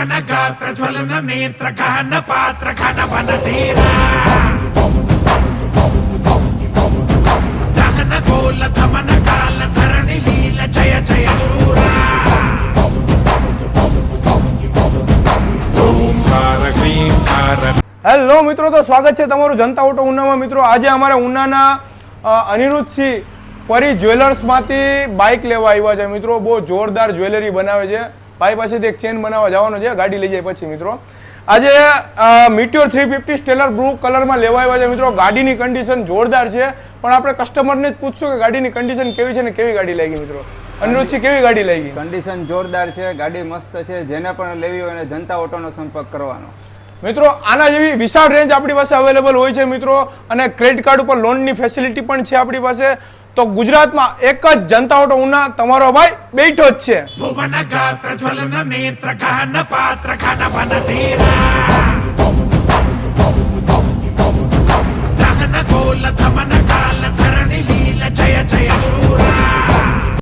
వన గాత్ర జ్వలన నేత్ర గహన పాత్ర ఘన వన ధీరా గోల ధమన కాల ధరణి లీల జయ జయ శూరా હેલો મિત્રો, તો સ્વાગત છે તમારું જનતા ઓટો ઉનામાં. મિત્રો, આજે અમારે ઉનાના અનિરુદ્ધસિંહ પરી જ્વેલર્સમાંથી બાઇક લેવા આવ્યા છે. મિત્રો, બહુ જોરદાર જ્વેલરી બનાવે છે. ભાઈ પાસેથી એક ચેન બનાવવા જવાનો છે ગાડી લઈ જાય પછી મિત્રો. આજે Meteor three fifty Stellar blue કલરમાં લેવા આવ્યા છે મિત્રો. ગાડીની કન્ડિશન જોરદાર છે પણ આપણે કસ્ટમરને જ પૂછશું કે ગાડીની કન્ડિશન કેવી છે ને કેવી ગાડી લાગી મિત્રો. અનિરુદ્ધસિંહ કેવી ગાડી લાગી? કન્ડિશન જોરદાર છે ગાડી મસ્ત છે જેને પણ લેવી હોય એને જનતા ઓટોનો સંપર્ક કરવાનો. મિત્રો આના જેવી વિશાળ રેન્જ આપણી પાસે અવેલેબલ હોય છે મિત્રો. અને ક્રેડિટ કાર્ડ ઉપર લોનની ફેસિલિટી પણ છે આપણી પાસે. તો ગુજરાતમાં એક જ જનતા ઓટો ઉના, તમારો ભાઈ બેઠો જ છે. ભુવન ગાત્ર જ્વલન નેત્ર ગાન પાત્ર ખાન વન ધીરા